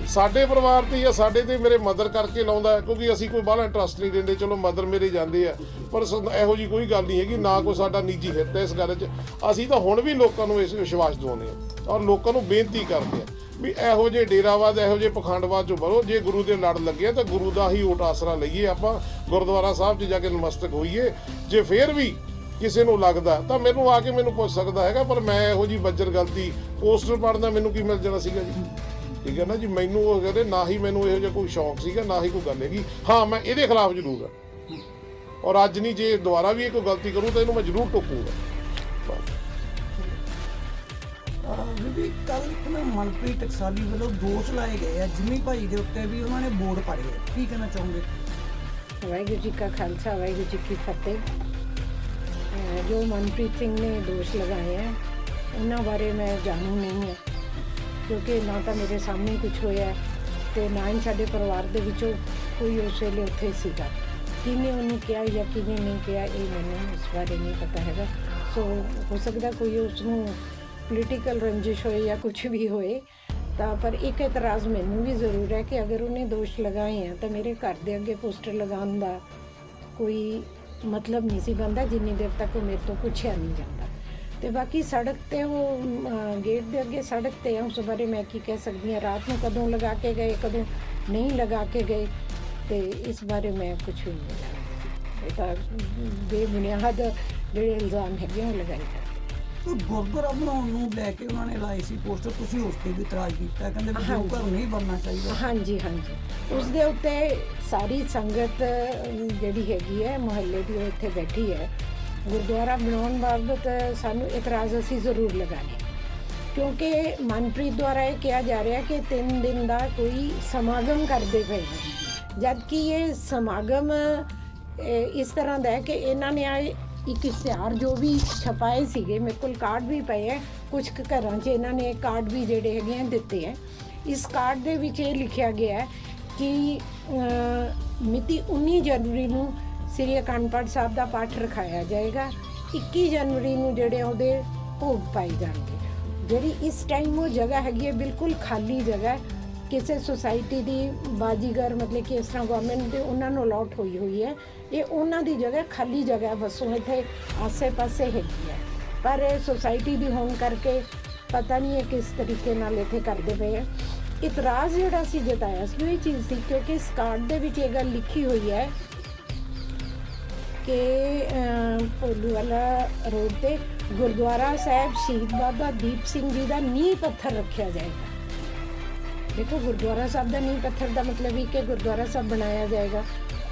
ਸਾਡੇ ਪਰਿਵਾਰ ਤੇ ਜਾਂ ਸਾਡੇ ਤੇ ਮੇਰੇ ਮਦਰ ਕਰਕੇ ਲਾਉਂਦਾ ਕਿਉਂਕਿ ਅਸੀਂ ਕੋਈ ਬਾਹਲਾ ਇੰਟਰਸਟ ਨਹੀਂ ਦਿੰਦੇ। ਚਲੋ ਮਦਰ ਮੇਰੇ ਜਾਂਦੇ ਆ। ਪਰ ਇਹੋ ਜੀ ਕੋਈ ਗੱਲ ਨਹੀਂ ਹੈਗੀ ਨਾ ਕੋਈ ਸਾਡਾ ਨਿੱਜੀ ਹਿੱਤ ਹੈ ਇਸ ਗੱਲ 'ਚ। ਅਸੀਂ ਤਾਂ ਹੁਣ ਵੀ ਲੋਕਾਂ ਨੂੰ ਇਸ ਵਿਸ਼ਵਾਸ ਦਿਵਾਉਂਦੇ ਆ ਔਰ ਲੋਕਾਂ ਨੂੰ ਬੇਨਤੀ ਕਰਦੇ ਆ ਵੀ ਇਹੋ ਜਿਹੇ ਡੇਰਾਵਾਦ, ਇਹੋ ਜਿਹੇ ਪਖੰਡਵਾਦ ਚੋਂ ਬਰੋ। ਜੇ ਗੁਰੂ ਦੇ ਲੜ ਲੱਗੇ ਤਾਂ ਗੁਰੂ ਦਾ ਹੀ ਓਟ ਆਸਰਾ ਲਈਏ ਆਪਾਂ। ਗੁਰਦੁਆਰਾ ਸਾਹਿਬ 'ਚ ਜਾ ਕੇ ਨਮਸਤਕ ਹੋਈਏ। ਜੇ ਫੇਰ ਵੀ ਕਿਸੇ ਨੂੰ ਲੱਗਦਾ, ਤਾਂ ਮੈਨੂੰ ਆ ਕੇ ਮੈਨੂੰ ਪੁੱਛ ਸਕਦਾ ਹੈਗਾ, ਪਰ ਮੈਂ ਇਹੋ ਜੀ ਬੱਜਰ ਗਲਤੀ ਪੋਸਟਰ ਪੜਨਾ ਮੈਨੂੰ ਕੀ ਮਿਲ ਜਾਣਾ ਸੀਗਾ ਜੀ? ਠੀਕ ਹੈ ਨਾ ਜੀ? ਮੈਨੂੰ ਉਹ ਕਹਿੰਦੇ, ਨਾ ਹੀ ਮੈਨੂੰ ਇਹੋ ਜਿਹਾ ਕੋਈ ਸ਼ੌਂਕ ਸੀਗਾ, ਨਾ ਹੀ ਕੋਈ ਗੱਲ ਹੈਗੀ। ਹਾਂ, ਮੈਂ ਇਹਦੇ ਖਿਲਾਫ ਜ਼ਰੂਰ ਆ ਔਰ ਅੱਜ ਨਹੀਂ, ਜੇ ਦੁਬਾਰਾ ਵੀ ਇਹ ਕੋਈ ਗਲਤੀ ਕਰੂ, ਤਾਂ ਇਹਨੂੰ ਮੈਂ ਜ਼ਰੂਰ ਟੋਕੂਗਾ। ਬੀਬੀ ਕੱਲ ਇੱਕ ਨਾ ਮਨਪ੍ਰੀਤ ਟਕਸਾਲੀ ਵੱਲੋਂ ਦੋਸ਼ ਲਾਏ ਗਏ ਆ, ਜਿੰਮੀ ਭਾਈ ਦੇ ਉੱਤੇ ਵੀ ਉਹਨਾਂ ਨੇ ਬੋਰਡ ਪਾੜੇ ਆ। ਕੀ ਕਹਿਣਾ ਚਾਹੋਗੇ? ਵਾਹਿਗੁਰੂ ਜੀ ਕਾ ਖਾਲਸਾ, ਵਾਹਿਗੁਰੂ ਜੀ ਕੀ ਫਤਿਹ। ਅਹ ਜੋ ਮਨਪ੍ਰੀਤ ਸਿੰਘ ਨੇ ਦੋਸ਼ ਲਗਾਏ ਹੈ ਉਹਨਾਂ ਬਾਰੇ ਮੈਂ ਜਾਣੂ ਨਹੀਂ ਹਾਂ ਕਿਉਂਕਿ ਨਾ ਤਾਂ ਮੇਰੇ ਸਾਹਮਣੇ ਕੁਝ ਹੋਇਆ ਹੈ ਤੇ ਨਾ ਹੀ ਸਾਡੇ ਪਰਿਵਾਰ ਦੇ ਵਿੱਚੋਂ ਕੋਈ ਉਸ ਵੇਲੇ ਉੱਥੇ ਸੀਗਾ। ਕਿਹਨੇ ਉਹਨੂੰ ਕਿਹਾ ਜਾਂ ਕਿਹਨੇ ਨਹੀਂ ਕਿਹਾ, ਇਹ ਮੈਨੂੰ ਇਸ ਬਾਰੇ ਨਹੀਂ ਪਤਾ ਹੈਗਾ। ਸੋ ਹੋ ਸਕਦਾ ਕੋਈ ਉਸ ਨੂੰ ਪੋਲੀਟੀਕਲ ਰੰਜਿਸ਼ ਹੋਏ ਜਾਂ ਕੁਝ ਵੀ ਹੋਏ ਤਾਂ ਪਰ ਇੱਕ ਇਤਰਾਜ਼ ਮੈਨੂੰ ਵੀ ਜ਼ਰੂਰ ਹੈ ਕਿ ਅਗਰ ਉਹਨੇ ਦੋਸ਼ ਲਗਾਏ ਆ ਤਾਂ ਮੇਰੇ ਘਰ ਦੇ ਅੱਗੇ ਪੋਸਟਰ ਲਗਾਉਣ ਦਾ ਕੋਈ ਮਤਲਬ ਨਹੀਂ ਸੀ ਬੰਦਾ ਜਿੰਨੀ ਦੇਰ ਤੱਕ ਉਹ ਮੇਰੇ ਤੋਂ ਪੁੱਛਿਆ ਨਹੀਂ ਜਾਂਦਾ। ਤੇ ਬਾਕੀ ਸੜਕ ਤੇ ਉਹ ਗੇਟ ਦੇ ਅੱਗੇ ਸੜਕ ਤੇ ਆ ਉਸ ਬਾਰੇ ਮੈਂ ਕੀ ਕਹਿ ਸਕਦੀ ਹਾਂ ਰਾਤ ਨੂੰ ਕਦੋਂ ਲਗਾ ਕੇ ਗਏ ਕਦੋਂ ਨਹੀਂ ਲਗਾ ਕੇ ਗਏ ਤੇ ਇਸ ਬਾਰੇ ਮੈਂ ਕੁਝ ਵੀ ਨਹੀਂ ਜਾਣਦੀ। ਇਹ ਤਾਂ ਬੇਬੁਨਿਆਦ ਜਿਹੜੇ ਇਲਜ਼ਾਮ ਹੈਗੇ ਆ, ਉਹ ਲਗਾਏ ਕੋਈ ਗੁਰਦੁਆਰਾ ਬਣਾਉਣ ਨੂੰ ਲੈ ਕੇ ਉਹਨਾਂ ਨੇ ਲਾਏ ਸੀ ਪੋਸਟਰ ਤੁਸੀਂ ਉਸ ਤੇ ਵੀ ਇਤਰਾਜ਼ ਕੀਤਾ। ਕਹਿੰਦੇ ਵੀ ਗੁਰੂ ਘਰ ਨਹੀਂ ਬਣਨਾ ਚਾਹੀਦਾ। ਹਾਂਜੀ ਹਾਂਜੀ। ਉਸ ਦੇ ਉੱਤੇ ਸਾਰੀ ਸੰਗਤ ਜਿਹੜੀ ਹੈਗੀ ਹੈ ਮੁਹੱਲੇ ਦੀ ਉਹ ਇੱਥੇ ਬੈਠੀ ਹੈ। ਗੁਰਦੁਆਰਾ ਬਣਾਉਣ ਬਾਬਤ ਸਾਨੂੰ ਇਤਰਾਜ਼ ਅਸੀਂ ਜ਼ਰੂਰ ਲਗਾਣੇ ਕਿਉਂਕਿ ਮਨਪ੍ਰੀਤ ਦੁਆਰਾ ਇਹ ਕਿਹਾ ਜਾ ਰਿਹਾ ਕਿ 3 ਦਿਨ ਦਾ ਕੋਈ ਸਮਾਗਮ ਕਰਦੇ ਪਏ ਨੇ। ਜਦ ਕਿ ਇਹ ਸਮਾਗਮ ਇਸ ਤਰ੍ਹਾਂ ਦਾ ਹੈ ਕਿ ਇਹਨਾਂ ਨੇ ਆ ਇੱਕ ਇਸ਼ਤਿਹਾਰ ਜੋ ਵੀ ਛਪਾਏ ਸੀਗੇ, ਮੇਰੇ ਕੋਲ ਕਾਰਡ ਵੀ ਪਏ ਹੈ ਕੁਝ ਕੁ ਘਰਾਂ 'ਚ ਇਹਨਾਂ ਨੇ ਕਾਰਡ ਵੀ ਜਿਹੜੇ ਹੈਗੇ ਆ ਦਿੱਤੇ ਹੈ ਇਸ ਕਾਰਡ ਦੇ ਵਿੱਚ ਇਹ ਲਿਖਿਆ ਗਿਆ ਹੈ ਕਿ ਮਿਤੀ 19 ਜਨਵਰੀ ਨੂੰ ਸ੍ਰੀ ਅਖੰਡ ਪਾਠ ਸਾਹਿਬ ਦਾ ਪਾਠ ਰਖਾਇਆ ਜਾਏਗਾ। 21 ਜਨਵਰੀ ਨੂੰ ਜਿਹੜੇ ਉਹਦੇ ਭੋਗ ਪਾਏ ਜਾਣਗੇ। ਜਿਹੜੀ ਇਸ ਟਾਈਮ ਉਹ ਜਗ੍ਹਾ ਹੈਗੀ ਹੈ, ਬਿਲਕੁਲ ਖਾਲੀ ਜਗ੍ਹਾ ਹੈ। ਕਿਸੇ ਸੁਸਾਇਟੀ ਦੀ ਬਾਜੀਗਰ ਮਤਲਬ ਕਿ ਇਸ ਤਰ੍ਹਾਂ ਗਵਰਨਮੈਂਟ ਦੇ ਉਹਨਾਂ ਨੂੰ ਅਲਾਟ ਹੋਈ ਹੋਈ ਹੈ। ਇਹ ਉਹਨਾਂ ਦੀ ਜਗ੍ਹਾ ਖਾਲੀ ਜਗ੍ਹਾ ਵਸੋਂ ਇੱਥੇ ਆਸੇ-ਪਾਸੇ ਹੈਗੀ ਹੈ। ਪਰ ਇਹ ਸੁਸਾਇਟੀ ਦੀ ਹੋਣ ਕਰਕੇ ਪਤਾ ਨਹੀਂ ਇਹ ਕਿਸ ਤਰੀਕੇ ਨਾਲ ਇੱਥੇ ਕਰਦੇ ਪਏ ਹੈ। ਇਤਰਾਜ਼ ਜਿਹੜਾ ਸੀ ਜਤਾਇਆ ਸੀ ਉਹ ਇਹ ਚੀਜ਼ ਸੀ ਕਿਉਂਕਿ ਇਸ ਕਾਰਡ ਦੇ ਵਿੱਚ ਇਹ ਗੱਲ ਲਿਖੀ ਹੋਈ ਹੈ ਕਿ ਅਮ, ਰੋਡ ਤੇ ਗੁਰਦੁਆਰਾ ਸਾਹਿਬ ਸ਼ਹੀਦ ਬਾਬਾ ਦੀਪ ਸਿੰਘ ਜੀ ਦਾ ਨੀਂਹ ਪੱਥਰ ਰੱਖਿਆ ਜਾਏਗਾ। ਦੇਖੋ ਗੁਰਦੁਆਰਾ ਸਾਹਿਬ ਦਾ ਨੀਂਹ ਪੱਥਰ ਦਾ ਮਤਲਬ ਇਹ ਕਿ ਗੁਰਦੁਆਰਾ ਸਾਹਿਬ ਬਣਾਇਆ ਜਾਏਗਾ।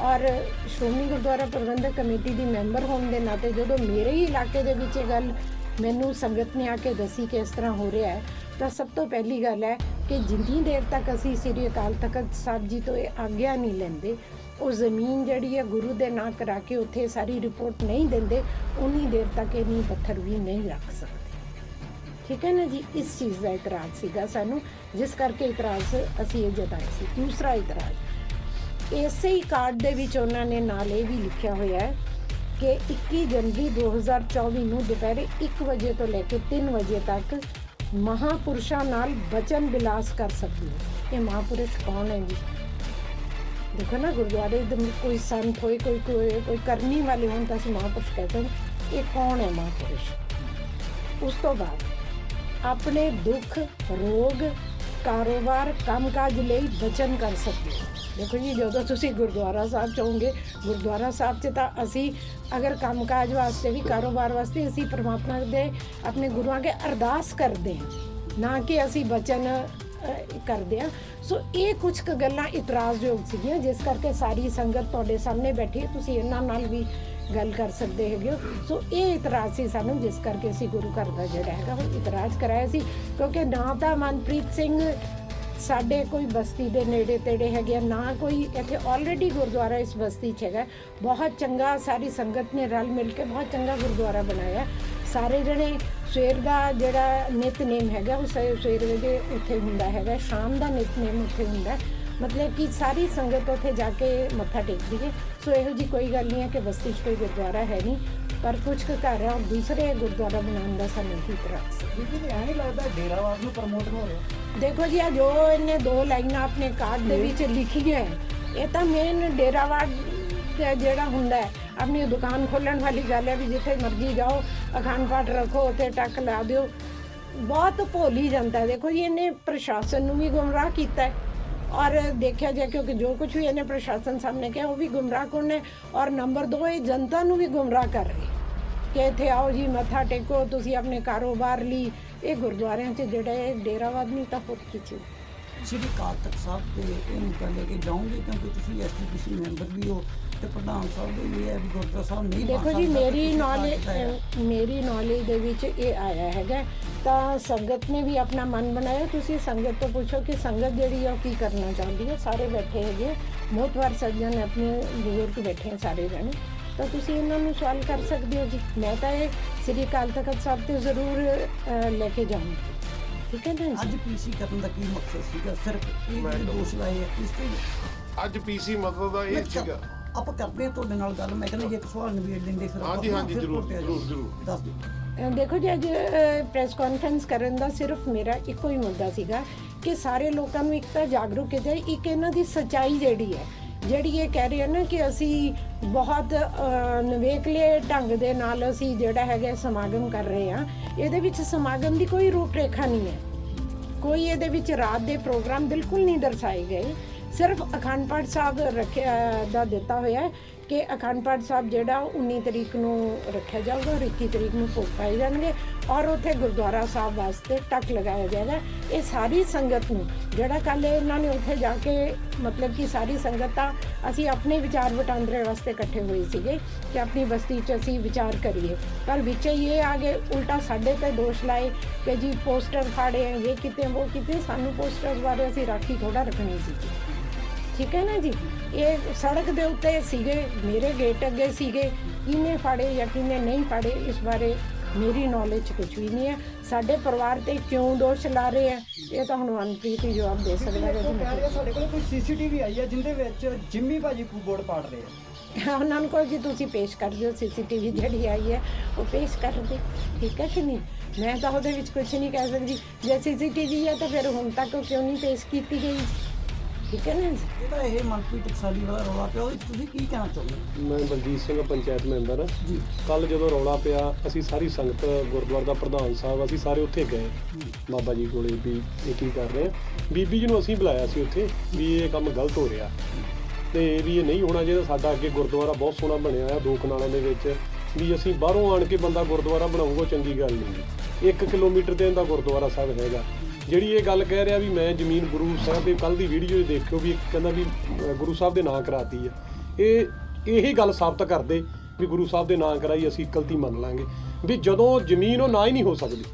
ਔਰ ਸ਼੍ਰੋਮਣੀ ਗੁਰਦੁਆਰਾ ਪ੍ਰਬੰਧਕ ਕਮੇਟੀ ਦੀ ਮੈਂਬਰ ਹੋਣ ਦੇ ਨਾਤੇ ਜਦੋਂ ਮੇਰੇ ਹੀ ਇਲਾਕੇ ਦੇ ਵਿੱਚ ਇਹ ਗੱਲ ਮੈਨੂੰ ਸੰਗਤ ਨੇ ਆ ਕੇ ਦੱਸੀ ਕਿ ਇਸ ਤਰ੍ਹਾਂ ਹੋ ਰਿਹਾ ਹੈ, ਤਾਂ ਸਭ ਤੋਂ ਪਹਿਲੀ ਗੱਲ ਹੈ ਕਿ ਜਿੰਨੀ ਦੇਰ ਤੱਕ ਅਸੀਂ ਸ੍ਰੀ ਅਕਾਲ ਤਖਤ ਸਾਹਿਬ ਜੀ ਤੋਂ ਇਹ ਆਗਿਆ ਨਹੀਂ ਲੈਂਦੇ, ਉਹ ਜ਼ਮੀਨ ਜਿਹੜੀ ਹੈ ਗੁਰੂ ਦੇ ਨਾਂ ਕਰਾ ਕੇ ਉੱਥੇ ਸਾਰੀ ਰਿਪੋਰਟ ਨਹੀਂ ਦਿੰਦੇ, ਉਨੀ ਦੇਰ ਤੱਕ ਇਹ ਨੀਂਹ ਪੱਥਰ ਵੀ ਨਹੀਂ ਰੱਖ ਸਕਦੇ। ਠੀਕ ਹੈ ਨਾ ਜੀ? ਇਸ ਚੀਜ਼ ਦਾ ਇਤਰਾਜ਼ ਸੀਗਾ ਸਾਨੂੰ, ਜਿਸ ਕਰਕੇ ਇਤਰਾਜ਼ ਅਸੀਂ ਇਹ ਜਤਾਇਆ ਸੀ। ਦੂਸਰਾ ਇਤਰਾਜ਼, ਇਸੇ ਹੀ ਕਾਰਡ ਦੇ ਵਿੱਚ ਉਹਨਾਂ ਨੇ ਨਾਲ ਇਹ ਵੀ ਲਿਖਿਆ ਹੋਇਆ ਹੈ ਕਿ 21 ਜਨਵਰੀ 2024 ਨੂੰ ਦੁਪਹਿਰੇ 1 ਵਜੇ ਤੋਂ ਲੈ ਕੇ 3 ਵਜੇ ਤੱਕ ਮਹਾਪੁਰਸ਼ਾਂ ਨਾਲ ਬਚਨ ਬਿਲਾਸ ਕਰ ਸਕਦੇ ਹੋ। ਇਹ ਮਹਾਪੁਰਸ਼ ਕੌਣ ਹੈ ਜੀ? ਦੇਖੋ ਨਾ, ਗੁਰਦੁਆਰੇ ਦੇ ਕੋਈ ਸੰਤ ਹੋਏ, ਕੋਈ ਕੋਈ ਕੋਈ ਕਰਨੀ ਵਾਲੇ ਹੋਣ ਤਾਂ ਅਸੀਂ ਮਹਾਪੁਰਸ਼ ਕਹਿੰਦੇ ਹਾਂ। ਇਹ ਕੌਣ ਹੈ ਮਹਾਪੁਰਸ਼? ਉਸ ਤੋਂ ਬਾਅਦ ਆਪਣੇ ਦੁੱਖ, ਰੋਗ, ਕਾਰੋਬਾਰ, ਕੰਮਕਾਜ ਲਈ ਬਚਨ ਕਰ ਸਕਦੇ ਹੋ ਦੇਖੋ ਜੀ, ਜਦੋਂ ਤੁਸੀਂ ਗੁਰਦੁਆਰਾ ਸਾਹਿਬ ਚਾਹੋਗੇ ਗੁਰਦੁਆਰਾ ਸਾਹਿਬ 'ਚ ਤਾਂ ਅਸੀਂ ਅਗਰ ਕੰਮਕਾਜ ਵਾਸਤੇ ਵੀ, ਕਾਰੋਬਾਰ ਵਾਸਤੇ ਅਸੀਂ ਪਰਮਾਤਮਾ ਦੇ ਆਪਣੇ ਗੁਰੂਆਂ ਅੱਗੇ ਅਰਦਾਸ ਕਰਦੇ ਹਾਂ, ਨਾ ਕਿ ਅਸੀਂ ਬਚਨ ਕਰਦੇ ਹਾਂ। ਸੋ ਇਹ ਕੁਝ ਕੁ ਗੱਲਾਂ ਇਤਰਾਜ਼ਯੋਗ ਸੀਗੀਆਂ, ਜਿਸ ਕਰਕੇ ਸਾਰੀ ਸੰਗਤ ਤੁਹਾਡੇ ਸਾਹਮਣੇ ਬੈਠੀ ਤੁਸੀਂ ਇਹਨਾਂ ਨਾਲ ਵੀ ਗੱਲ ਕਰ ਸਕਦੇ ਹੈਗੇ ਹੋ। ਸੋ ਇਹ ਇਤਰਾਜ਼ ਸੀ ਸਾਨੂੰ ਜਿਸ ਕਰਕੇ ਅਸੀਂ ਗੁਰੂ ਘਰ ਦਾ ਜਿਹੜਾ ਹੈਗਾ ਉਹ ਇਤਰਾਜ਼ ਕਰਾਇਆ ਸੀ। ਕਿਉਂਕਿ ਨਾ ਤਾਂ ਮਨਪ੍ਰੀਤ ਸਿੰਘ ਸਾਡੇ ਕੋਈ ਬਸਤੀ ਦੇ ਨੇੜੇ ਤੇੜੇ ਹੈਗੇ ਆ, ਨਾ ਕੋਈ ਇੱਥੇ ਆਲਰੇਡੀ ਗੁਰਦੁਆਰਾ ਇਸ ਬਸਤੀ 'ਚ ਹੈਗਾ। ਬਹੁਤ ਚੰਗਾ ਸਾਰੀ ਸੰਗਤ ਨੇ ਰਲ ਮਿਲ ਕੇ ਬਹੁਤ ਚੰਗਾ ਗੁਰਦੁਆਰਾ ਬਣਾਇਆ। ਸਾਰੇ ਜਣੇ ਸਵੇਰ ਦਾ ਜਿਹੜਾ ਨਿਤਨੇਮ ਹੈਗਾ ਉਹ ਸਵੇ- ਸਵੇਰ ਵੇਲੇ ਉੱਥੇ ਹੁੰਦਾ ਹੈਗਾ ਸ਼ਾਮ ਦਾ ਨਿਤਨੇਮ ਉੱਥੇ ਹੁੰਦਾ। ਮਤਲਬ ਕਿ ਸਾਰੀ ਸੰਗਤ ਉੱਥੇ ਜਾ ਕੇ ਮੱਥਾ ਟੇਕਦੀ ਹੈ। ਸੋ ਇਹੋ ਜੀ ਕੋਈ ਗੱਲ ਨਹੀਂ ਹੈ ਕਿ ਬਸਤੀ 'ਚ ਕੋਈ ਗੁਰਦੁਆਰਾ ਹੈ ਨਹੀਂ ਪਰ ਕੁਝ ਕੁ ਘਰ ਆ ਦੂਸਰੇ ਗੁਰਦੁਆਰਾ ਬਣਾਉਣ ਦਾ ਸਾਨੂੰ ਹੀ ਤਰ੍ਹਾਂ ਐਂ ਨਹੀਂ ਲੱਗਦਾ ਡੇਰਾਵਾਦ ਨੂੰ ਪ੍ਰਮੋਟ ਹੋ ਰਿਹਾ। ਦੇਖੋ ਜੀ ਆ ਜੋ ਇਹਨੇ ਦੋ ਲਾਈਨਾਂ ਆਪਣੇ ਕਾਰਡ ਦੇ ਵਿੱਚ ਲਿਖੀਆਂ ਇਹ ਤਾਂ ਮੇਨ ਡੇਰਾਵਾਦ ਜਿਹੜਾ ਹੁੰਦਾ ਹੈ ਆਪਣੀ ਦੁਕਾਨ ਖੋਲਣ ਵਾਲੀ ਗੱਲ ਹੈ ਵੀ ਜਿੱਥੇ ਮਰਜ਼ੀ ਜਾਓ ਅਖੰਡ ਪਾਠ ਰੱਖੋ ਉੱਥੇ ਟੱਕ ਲਾ ਦਿਓ। ਬਹੁਤ ਭੋਲੀ ਹੈ। ਦੇਖੋ ਜੀ ਇਹਨੇ ਪ੍ਰਸ਼ਾਸਨ ਨੂੰ ਵੀ ਗੁੰਮਰਾਹ ਕੀਤਾ ਹੈ। ਔਰ ਦੇਖਿਆ ਜਾਏ ਕਿਉਂਕਿ ਜੋ ਕੁਝ ਵੀ ਇਹਨੇ ਪ੍ਰਸ਼ਾਸਨ ਸਾਹਮਣੇ ਕਿਹਾ, ਉਹ ਵੀ ਗੁੰਮਰਾਹ ਕਰਨ ਹੈ ਔਰ ਨੰਬਰ 2 ਇਹ ਜਨਤਾ ਨੂੰ ਵੀ ਗੁੰਮਰਾਹ ਕਰ ਰਹੀ ਕਿ ਇੱਥੇ ਆਓ ਜੀ, ਮੱਥਾ ਟੇਕੋ, ਤੁਸੀਂ ਆਪਣੇ ਕਾਰੋਬਾਰ ਲਈ। ਇਹ ਗੁਰਦੁਆਰਿਆਂ 'ਚ ਜਿਹੜਾ ਇਹ ਡੇਰਾਵਾਦ ਨਹੀਂ ਤਾਂ ਹੋਰ ਕੀ ਸ਼੍ਰੀ ਅਕਾਲ ਤਖਤ ਸਾਹਿਬ ਦੇ ਇਹ ਮੁੱਦਾ ਕੇ ਜਾਓਗੇ ਕਿਉਂਕਿ ਤੁਸੀਂ ਐਸਜੀਪੀਸੀ ਮੈਂਬਰ ਵੀ ਹੋ। ਤੇ ਪ੍ਰਧਾਨ ਸਾਹਿਬ ਦੇ ਵੀ ਇਹ ਹੈ ਵੀ ਗੁਰਦੁਆਰਾ ਸਾਹਿਬ ਨਹੀਂ ਬਣ ਦੇਖੋ ਜੀ ਸਕਦਾ, ਮੇਰੀ ਤੁਸੀਂ ਨੌਲੇਜ ਹੈ। ਮੇਰੀ ਨੌਲੇਜ ਦੇ ਵਿੱਚ ਇਹ ਆਇਆ ਹੈਗਾ। ਤਾਂ ਸੰਗਤ ਨੇ ਵੀ ਆਪਣਾ ਮਨ ਬਣਾਇਆ। ਤੁਸੀਂ ਸੰਗਤ ਤੋਂ ਪੁੱਛੋ ਕਿ ਸੰਗਤ ਜਿਹੜੀ ਆ ਉਹ ਕੀ ਕਰਨਾ ਚਾਹੁੰਦੀ ਹੈ ਸਾਰੇ ਬੈਠੇ ਹੈਗੇ। ਮੋਤਵਾਰ ਸੱਜਣ ਆਪਣੇ ਬਜ਼ੁਰਗ ਬੈਠੇ ਹੈ ਸਾਰੇ ਜਣੇ। ਤਾਂ ਤੁਸੀਂ ਇਹਨਾਂ ਨੂੰ ਸਵਾਲ ਕਰ ਸਕਦੇ ਹੋ ਜੀ। ਮੈਂ ਤਾਂ ਇਹ ਸ੍ਰੀ ਅਕਾਲ ਤਖਤ ਸਾਹਿਬ ਤੇ ਜ਼ਰੂਰ ਲੈ ਕੇ ਜਾਊਂਗੀ। ਠੀਕ ਹੈ ਨਾ ਜੀ? ਅੱਜ ਪੀਸੀ ਕਰਨ ਦਾ ਕੀ ਮਕਸਦ ਸੀਗਾ? ਸਿਰਫ ਇਹ ਜਿਹੜੇ ਦੋਸ਼ ਲਾਏ ਆ ਇਸ ਤੇ? ਅੱਜ ਪੀਸੀ ਮਤਲਬ ਦਾ ਇਹ। ਸੀਗਾ। ਆਪਾਂ ਕਰਦੇ ਹਾਂ ਤੁਹਾਡੇ ਨਾਲ ਗੱਲ ਮੈਂ ਕਹਿੰਦਾ ਜੇ ਇੱਕ ਸਵਾਲ ਨਿਬੇੜ ਦਿੰਦੇ ਫਿਰ ਆਪਾਂ ਹਾਂਜੀ, ਹਾਂਜੀ, ਫਿਰ ਜ਼ਰੂਰ, ਜ਼ਰੂਰ, ਜੀ। ਜ਼ਰੂਰ। ਦੱਸ ਦਿਓ ਦੇਖੋ ਜੀ ਅੱਜ ਪ੍ਰੈਸ ਕਾਨਫਰੰਸ ਕਰਨ ਦਾ ਸਿਰਫ ਮੇਰਾ ਇੱਕੋ ਹੀ ਮੁੱਦਾ ਸੀਗਾ ਕਿ ਸਾਰੇ ਲੋਕਾਂ ਨੂੰ ਇੱਕ ਤਾਂ ਜਾਗਰੂਕ ਕੀਤਾ ਜਾਏ ਇੱਕ ਇਹਨਾਂ ਦੀ ਸੱਚਾਈ ਜਿਹੜੀ ਹੈ ਜਿਹੜੀ ਇਹ ਕਹਿ ਰਹੇ ਆ ਨਾ ਕਿ ਅਸੀਂ ਬਹੁਤ ਅਹ, ਨਵੇਕਲੇ ਢੰਗ ਦੇ ਨਾਲ ਅਸੀਂ ਜਿਹੜਾ ਹੈਗਾ ਸਮਾਗਮ ਕਰ ਰਹੇ ਆ ਇਹਦੇ ਵਿੱਚ ਸਮਾਗਮ ਦੀ ਕੋਈ ਰੂਪਰੇਖਾ ਨਹੀਂ ਹੈ ਕੋਈ ਇਹਦੇ ਵਿੱਚ ਰਾਤ ਦੇ ਪ੍ਰੋਗਰਾਮ ਬਿਲਕੁਲ ਨਹੀਂ ਦਰਸਾਏ ਗਏ ਸਿਰਫ ਅਖੰਡ ਪਾਠ ਸਾਹਿਬ ਰੱਖਿਆ, ਦਾ ਦਿੱਤਾ ਹੋਇਆ ਹੈ ਕਿ ਅਖੰਡ ਪਾਠ ਸਾਹਿਬ ਜਿਹੜਾ ਉਹ 19 ਤਰੀਕ ਨੂੰ ਰੱਖਿਆ ਜਾਊਗਾ ਔਰ 21 ਤਰੀਕ ਨੂੰ ਭੋਗ ਪਾਏ ਜਾਣਗੇ ਔਰ ਉੱਥੇ ਗੁਰਦੁਆਰਾ ਸਾਹਿਬ ਵਾਸਤੇ ਟੱਕ ਲਗਾਇਆ ਜਾਏਗਾ। ਇਹ ਸਾਰੀ ਸੰਗਤ ਨੂੰ, ਜਿਹੜਾ ਕੱਲ ਇਹਨਾਂ ਨੇ ਉੱਥੇ ਜਾ ਕੇ ਮਤਲਬ ਕਿ ਸਾਰੀ ਸੰਗਤ ਤਾਂ ਅਸੀਂ ਆਪਣੇ ਵਿਚਾਰ ਵਟਾਂਦਰੇ ਵਾਸਤੇ ਇਕੱਠੇ ਹੋਏ ਸੀਗੇ ਕਿ ਆਪਣੀ ਬਸਤੀ 'ਚ ਅਸੀਂ ਵਿਚਾਰ ਕਰੀਏ। ਪਰ ਵਿੱਚ ਹੀ ਇਹ ਆ ਗਏ, ਉਲਟਾ ਸਾਡੇ ਤੇ ਦੋਸ਼ ਲਾਏ ਕਿ ਜੀ ਪੋਸਟਰ ਫਾੜੇ ਹੈ ਇਹ ਕਿਤੇ, ਉਹ ਕਿਤੇ, ਸਾਨੂੰ ਪੋਸਟਰ ਬਾਰੇ ਅਸੀਂ ਰਾਖੀ ਥੋੜਾ ਰੱਖਣੀ ਸੀ। ਠੀਕ ਹੈ ਨਾ ਜੀ? ਇਹ ਸੜਕ ਦੇ ਉੱਤੇ ਸੀਗੇ ਮੇਰੇ ਗੇਟ ਅੱਗੇ ਸੀਗੇ। ਕਿਹਨੇ ਫਾੜੇ ਜਾਂ ਕਿਹਨੇ ਨਹੀਂ ਫਾੜੇ ਇਸ ਬਾਰੇ ਮੇਰੀ ਨੌਲੇਜ ਕੁਝ ਵੀ ਨਹੀਂ ਹੈ। ਸਾਡੇ ਪਰਿਵਾਰ ਤੇ ਕਿਉਂ ਦੋਸ਼ ਲਾ ਰਹੇ ਆ ਇਹ ਤਾਂ ਹੁਣ ਮਨਪ੍ਰੀਤ ਹੀ ਜਵਾਬ ਦੇ ਸਕਦਾ ਹੈ। ਜੀ ਸਾਡੇ ਕੋਲ ਕੋਈ ਸੀਸੀਟੀਵੀ ਆਈ ਹੈ ਜਿੰਦੇ ਵਿੱਚ ਜਿੰਮੀ ਭਾਜੀ ਕੂਬੋਰਡ ਪਾੜ ਰਹੇ ਆ ਉਹਨਾਂ ਨੂੰ ਕੋਈ ਜੀ ਤੁਸੀਂ ਪੇਸ਼ ਕਰ ਦਿਓ ਸੀਸੀਟੀਵੀ ਜਿਹੜੀ ਆਈ ਹੈ ਉਹ ਪੇਸ਼ ਕਰ ਦਿਓ। ਠੀਕ ਹੈ ਕਿ ਨਹੀਂ? ਮੈਂ ਤਾਂ ਉਹਦੇ ਵਿੱਚ ਕੁਝ ਨਹੀਂ ਕਹਿ ਸਕਦੀ। ਜੇ ਸੀਸੀਟੀਵੀ ਹੈ ਤਾਂ ਫਿਰ ਹੁਣ ਤੱਕ ਕਿਉਂ ਨਹੀਂ ਪੇਸ਼ ਕੀਤੀ ਗਈ? ਠੀਕ ਹੈ ਨਾ ਜੀ? ਇਹਦਾ ਇਹ ਮਨਪ੍ਰੀਟ ਟਕਸਾਲੀ ਵਾਲਾ ਰੌਲਾ ਪਿਆ ਉਹਦੇ 'ਚ ਤੁਸੀਂ ਕੀ ਕਹਿਣਾ ਚਾਹੁੰਦੇ ਹੋ? ਮੈਂ ਬਲਜੀਤ ਸਿੰਘ ਪੰਚਾਇਤ ਮੈਂਬਰ ਜੀ। ਕੱਲ ਜਦੋਂ ਰੌਲਾ ਪਿਆ ਅਸੀਂ ਸਾਰੀ ਸੰਗਤ ਗੁਰਦੁਆਰਾ ਦਾ ਪ੍ਰਧਾਨ ਸਾਹਿਬ ਅਸੀਂ ਸਾਰੇ ਉੱਥੇ ਗਏ। ਬਾਬਾ ਜੀ ਕੋਲੇ ਵੀ ਇਹ ਕੀ ਕਰ ਰਹੇ ਆ। ਬੀਬੀ ਜੀ ਨੂੰ ਅਸੀਂ ਬੁਲਾਇਆ ਸੀ ਉੱਥੇ ਵੀ ਇਹ ਕੰਮ ਗਲਤ ਹੋ ਰਿਹਾ। ਤੇ ਵੀ ਇਹ ਨਹੀਂ ਹੋਣਾ ਚਾਹੀਦਾ ਸਾਡਾ ਅੱਗੇ ਗੁਰਦੁਆਰਾ ਬਹੁਤ ਸੋਹਣਾ ਬਣਿਆ ਆ ਦੋ ਕਨਾਲਾਂ ਦੇ ਵਿੱਚ। ਵੀ ਅਸੀਂ ਬਾਹਰੋਂ ਆਣ ਕੇ ਬੰਦਾ ਗੁਰਦੁਆਰਾ ਬਣਾਊਗਾ ਚੰਗੀ ਗੱਲ ਨਹੀਂ। 1 ਕਿਲੋਮੀਟਰ ਤੇ ਇਹਦਾ ਗੁਰਦੁਆਰਾ ਸਾਹਿਬ ਹੈਗਾ। ਜਿਹੜੀ ਇਹ ਗੱਲ ਕਹਿ ਰਿਹਾ ਵੀ ਮੈਂ ਜ਼ਮੀਨ ਗੁਰੂ ਸਾਹਿਬ ਦੇ ਕੱਲ ਦੀ ਵੀਡੀਓ 'ਚ ਦੇਖਿਓ ਵੀ ਇੱਕ ਕਹਿੰਦਾ ਵੀ ਗੁਰੂ ਸਾਹਿਬ ਦੇ ਨਾਂ ਕਰਾਤੀ ਆ। ਇਹ, ਇਹੀ ਗੱਲ ਸਾਬਤ ਕਰਦੇ ਵੀ ਗੁਰੂ ਸਾਹਿਬ ਦੇ ਨਾਂ ਕਰਾਈ ਅਸੀਂ ਗਲਤੀ ਮੰਨ ਲਾਂਗੇ। ਵੀ ਜਦੋਂ ਜ਼ਮੀਨ ਉਹ ਨਾ ਹੀ ਨਹੀਂ ਹੋ ਸਕਦੀ,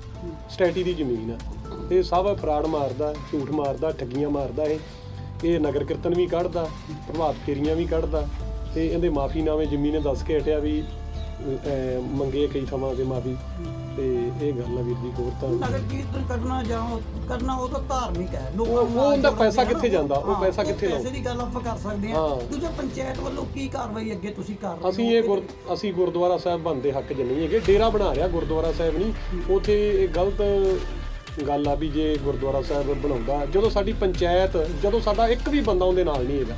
ਸਟੈਟੀ ਦੀ ਜ਼ਮੀਨ ਆ। ਇਹ ਸਭ ਫਰਾਡ ਮਾਰਦਾ, ਝੂਠ ਮਾਰਦਾ, ਠੱਗੀਆਂ ਮਾਰਦਾ ਇਹ। ਇਹ ਨਗਰ ਕੀਰਤਨ ਵੀ ਕੱਢਦਾ, ਪ੍ਰਭਾਤ ਫੇਰੀਆਂ ਵੀ ਕੱਢਦਾ ਤੇ ਇਹਦੇ ਮਾਫੀਨਾਮੇ ਜ਼ਮੀਨੇ ਦੱਸ ਕੇ ਹਟਿਆ ਵੀ ਮੰਗੇ ਕਈ ਥਾਵਾਂ ਤੇ ਮਾਫੀ। ਤੇ ਇਹ ਗੱਲ ਆ ਵੀਰ ਜੀ ਹੋਰ ਤਾਂ ਨਗਰ ਕੀਰਤਨ ਕਰਨਾ ਜਾਂ ਉਹ- ਕਰਨਾ ਉਹ ਤਾਂ ਧਾਰਮਿਕ ਹੈ ਉਹ- ਉਹ ਉਹਦਾ ਪੈਸਾ ਜੋੜਦੇ ਆ ਕਿੱਥੇ ਨਾ। ਜਾਂਦਾ? ਉਹ ਹਾਂ, ਪੈਸਾ ਕਿੱਥੇ ਪੈਸੇ ਲਾਓ? ਦੀ ਗੱਲ ਆਪਾਂ ਕਰ ਸਕਦੇ ਹਾਂ ਹਾਂ। ਦੂਜਾ ਪੰਚਾਇਤ ਵੱਲੋਂ ਕੀ ਕਾਰਵਾਈ ਅੱਗੇ ਤੁਸੀਂ ਕਰ ਰਹੇ ਹੋ ਅਸੀਂ ਇਹ ਗੁਰ ਅਸੀਂ ਗੁਰਦੁਆਰਾ ਸਾਹਿਬ ਬਣਦੇ ਹੱਕ 'ਚ ਨਹੀਂ ਹੈਗੇ ਡੇਰਾ ਬਣਾ ਰਿਹਾ ਗੁਰਦੁਆਰਾ ਸਾਹਿਬ ਨਹੀਂ ਉਥੇ ਇਹ ਗਲਤ ਗੱਲ ਆ ਵੀ ਜੇ ਗੁਰਦੁਆਰਾ ਸਾਹਿਬ ਬਣਾਉਂਦਾ ਜਦੋਂ ਸਾਡੀ ਪੰਚਾਇਤ ਜਦੋਂ ਸਾਡਾ ਇੱਕ ਵੀ ਬੰਦਾ ਉਹਦੇ ਨਾਲ ਨਹੀਂ ਹੈਗਾ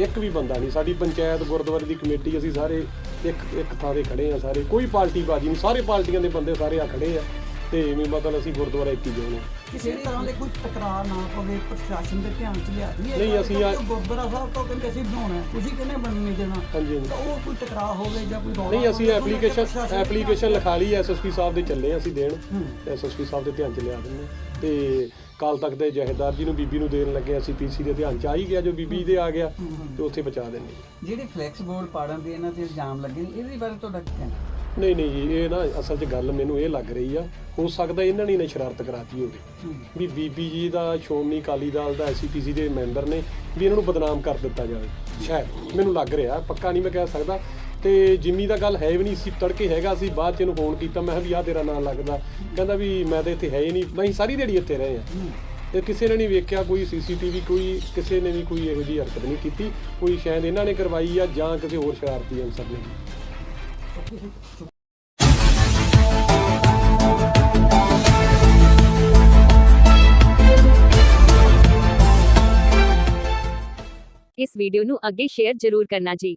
ਇੱਕ ਵੀ ਬੰਦਾ ਨਹੀਂ। ਸਾਡੀ ਪੰਚਾਇਤ ਗੁਰਦੁਆਰੇ ਦੀ ਕਮੇਟੀ ਅਸੀਂ ਸਾਰੇ ਇੱਕ ਇੱਕ ਥਾਂ ਤੇ ਖੜੇ ਆ ਸਾਰੇ। ਕੋਈ ਪਾਰਟੀ ਬਾਜੀ ਨਹੀਂ। ਸਾਰੇ ਪਾਰਟੀਆਂ ਦੇ ਬੰਦੇ ਸਾਰੇ ਆ ਖੜੇ ਆ। ਤੇ ਵੀ ਮਤਲਬ ਅਸੀਂ ਗੁਰਦੁਆਰਾ ਇੱਕ ਹੀ ਜਾਣੇ। ਕਿਸੇ ਤਰ੍ਹਾਂ ਦੇ ਕੋਈ ਟਕਰਾਰ ਨਾ ਪਵੇ ਪ੍ਰਸ਼ਾਸਨ ਦੇ ਧਿਆਨ ਚ ਲਿਆ ਦੀ ਨਹੀਂ, ਅਸੀਂ ਗੁਰਦੁਆਰਾ ਸਾਹਿਬ ਤੋਂ ਕਹਿੰਦੇ ਅਸੀਂ ਬਣਾਉਣਾ ਤੁਸੀਂ ਕਿਹਨੇ ਬਣਨ ਨਹੀਂ ਦੇਣਾ? ਹਾਂਜੀ ਉਹ ਕੋਈ ਟਕਰਾਰ ਹੋਵੇ ਜਾਂ ਕੋਈ ਰੌਲਾ ਨਹੀਂ ਅਸੀਂ ਐਪਲੀਕੇਸ਼ਨ ਐਪਲੀਕੇਸ਼ਨ ਲਿਖਾ ਲਈ ਐਸਐਸਪੀ ਸਾਹਿਬ ਦੇ ਚੱਲੇ ਅਸੀਂ ਦੇਣ। ਐਸਐਸਪੀ ਸਾਹਿਬ ਦੇ ਧਿਆਨ ਚ ਲਿਆ ਦਿੰਦੇ। ਤੇ ਕਾਲ ਤੱਕ ਦੇ ਜਹੇਦਾਰ ਜੀ ਨੂੰ ਬੀਬੀ ਨੂੰ ਦੇਣ ਲੱਗੇ ਅਸੀਂ ਪੀਸੀ ਦੇ ਧਿਆਨ ਚ ਆ ਹੀ ਗਿਆ ਜੋ ਬੀਬੀ ਦੇ ਆ ਗਿਆ ਤੇ ਉੱਥੇ ਪਹੁੰਚਾ ਦਿੰਦੇ। ਜਿਹੜੇ ਫਲੈਕਸ ਬੋਰਡ ਪਾੜਨ ਦੇ ਇਹਨਾਂ ਤੇ ਇਲਜ਼ਾਮ ਲੱਗੇ ਨੇ ਇਹਦੇ ਬਾਰੇ ਤੁਹਾਡਾ ਕੀ ਕਹਿਣਾ? ਨਹੀਂ ਨਹੀਂ ਜੀ ਇਹ ਨਾ ਅਸਲ 'ਚ ਗੱਲ ਮੈਨੂੰ ਇਹ ਲੱਗ ਰਹੀ ਆ ਹੋ ਸਕਦਾ ਇਹਨਾਂ ਨੇ ਨਾ ਸ਼ਰਾਰਤ ਕਰਾਤੀ ਹੋਵੇ। ਵੀ ਬੀਬੀ ਜੀ ਦਾ ਸ਼੍ਰੋਮਣੀ ਅਕਾਲੀ ਦਲ ਦਾ ਐਸਪੀਸੀ ਦੇ ਮੈਂਬਰ ਨੇ ਵੀ ਇਹਨਾਂ ਨੂੰ ਬਦਨਾਮ ਕਰ ਦਿੱਤਾ ਜਾਵੇ। ਸ਼ਾਇਦ ਮੈਨੂੰ ਲੱਗ ਰਿਹਾ ਪੱਕਾ ਨਹੀਂ ਮੈਂ ਕਹਿ ਸਕਦਾ। ਤੇ ਜਿੰਮੀ ਦਾ ਗੱਲ ਹੈ ਵੀ ਨਹੀਂ, ਸੀ ਤੜਕੇ ਹੈਗਾ ਸੀ, ਬਾਅਦ ਚ ਇਹਨੂੰ ਫੋਨ ਕੀਤਾ, ਮੈਂ ਕਿਹਾ ਵੀ ਆਹ ਤੇਰਾ ਨਾਮ ਲੱਗਦਾ। ਕਹਿੰਦਾ ਵੀ ਮੈਂ ਤਾਂ ਇੱਥੇ ਹੈ ਹੀ ਨਹੀਂ। ਮੈਂ ਸਾਰੀ ਦਿਹਾੜੀ ਇੱਥੇ ਰਹੇ ਆ ਤੇ ਕਿਸੇ ਨੇ ਨਹੀਂ ਵੇਖਿਆ ਕੋਈ ਸੀਸੀਟੀਵੀ, ਕੋਈ ਕਿਸੇ ਨੇ ਵੀ ਕੋਈ ਇਹੋ ਜਿਹੀ ਹਰਕਤ ਨਹੀਂ ਕੀਤੀ। ਕੋਈ ਸ਼ਾਇਦ ਇਹਨਾਂ ਨੇ ਕਰਵਾਈ ਆ ਜਾਂ ਕਿਸੇ ਹੋਰ ਸ਼ਰਾਰਤੀ ਅਨਸਰ ਨੇ। ਇਸ ਵੀਡੀਓ ਨੂੰ ਅੱਗੇ ਸ਼ੇਅਰ ਜ਼ਰੂਰ ਕਰਨਾ ਜੀ।